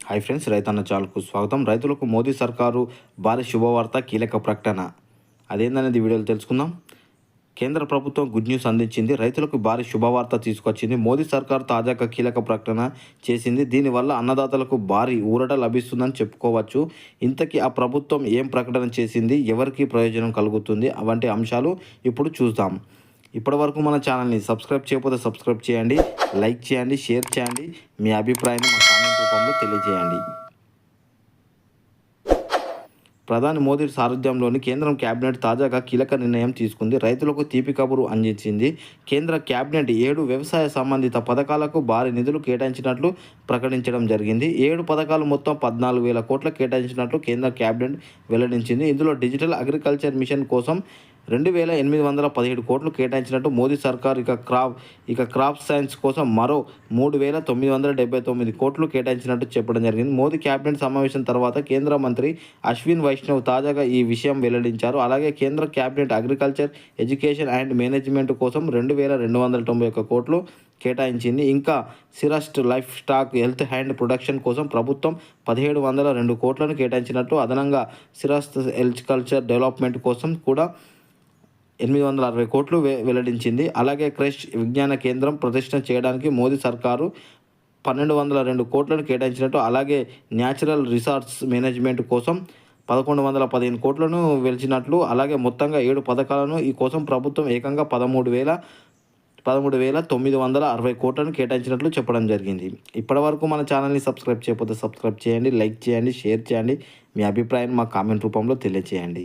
Hi friends రైతన్న చాలుకు స్వాగతం. రైతులకు మోదీ సర్కారు భారీ శుభవార్త కీలక ప్రకటన. అదేందనేది వీడియోలో తెలుసుకుందాం. కేంద్ర ప్రభుత్వం గుడ్ న్యూస్ అందించింది. రైతులకు భారీ శుభవార్త తీసుకొచ్చింది. మోదీ సర్కార్ తాజాగా కీలక ప్రకటన చేసింది. దీనివల్ల అన్నదాతలకు భారీ ఊరట లభిస్తుందని చెప్పుకోవచ్చు. ఇంతకీ ఆ ప్రభుత్వం ఏం ప్రకటన చేసింది? ఎవరికి ప్రయోజనం కలుగుతుంది? వంటి అంశాలు ఇప్పుడు చూద్దాం. ఇప్పటివరకు మన ఛానల్ని సబ్స్క్రైబ్ చేయకపోతే సబ్స్క్రైబ్ చేయండి లైక్ చేయండి షేర్ చేయండి. మీ అభిప్రాయాన్ని రూపంలో తెలియజేయండి. ప్రధాని మోదీ సారథ్యంలోని కేంద్రం కేబినెట్ తాజాగా కీలక నిర్ణయం తీసుకుంది. రైతులకు తీపి కబురు అందించింది. కేంద్ర కేబినెట్ ఏడు వ్యవసాయ సంబంధిత పథకాలకు భారీ నిధులు కేటాయించినట్లు ప్రకటించడం జరిగింది. ఏడు పథకాలు మొత్తం పద్నాలుగు వేల కోట్ల కేటాయించినట్లు కేంద్ర కేబినెట్ వెల్లడించింది. ఇందులో డిజిటల్ అగ్రికల్చర్ మిషన్ కోసం రెండు వేల ఎనిమిది వందల పదిహేడు కోట్లు కేటాయించినట్టు మోదీ సర్కార్ ఇక క్రాప్ ఇక క్రాప్ సైన్స్ కోసం మరో మూడు వేల తొమ్మిది వందల డెబ్బై తొమ్మిది కోట్లు కేటాయించినట్టు చెప్పడం జరిగింది. మోదీ కేబినెట్ సమావేశం తర్వాత కేంద్ర మంత్రి అశ్విన్ వైష్ణవ్ తాజాగా ఈ విషయం వెల్లడించారు. అలాగే కేంద్ర cabinet agriculture education and management కోసం రెండు వేల రెండు వందల తొంభై ఒక్క కోట్లు కేటాయించింది. ఇంకా సిరస్ట్ livestock health and production కోసం ప్రభుత్వం పదిహేడు వందల రెండు కోట్లను కేటాయించినట్టు అదనంగా సిరస్ట్ హెల్త్ డెవలప్మెంట్ కోసం కూడా ఎనిమిది వందల అరవై కోట్లు వెల్లడించింది. అలాగే క్రష్ విజ్ఞాన కేంద్రం ప్రతిష్ట చేయడానికి మోదీ సర్కారు పన్నెండు వందల రెండు కోట్లను కేటాయించినట్టు అలాగే న్యాచురల్ రిసార్ట్స్ మేనేజ్మెంట్ కోసం పదకొండు వందల పదిహేను కోట్లను వెలిచినట్లు అలాగే మొత్తంగా ఏడు పథకాలను ఈ కోసం ప్రభుత్వం ఏకంగా పదమూడు వేల పదమూడు వేల తొమ్మిది వందల అరవై కోట్లను కేటాయించినట్లు చెప్పడం జరిగింది. ఇప్పటివరకు మన ఛానల్ని సబ్స్క్రైబ్ చేయకపోతే సబ్స్క్రైబ్ చేయండి లైక్ చేయండి షేర్ చేయండి. మీ అభిప్రాయాన్ని మా కామెంట్ రూపంలో తెలియజేయండి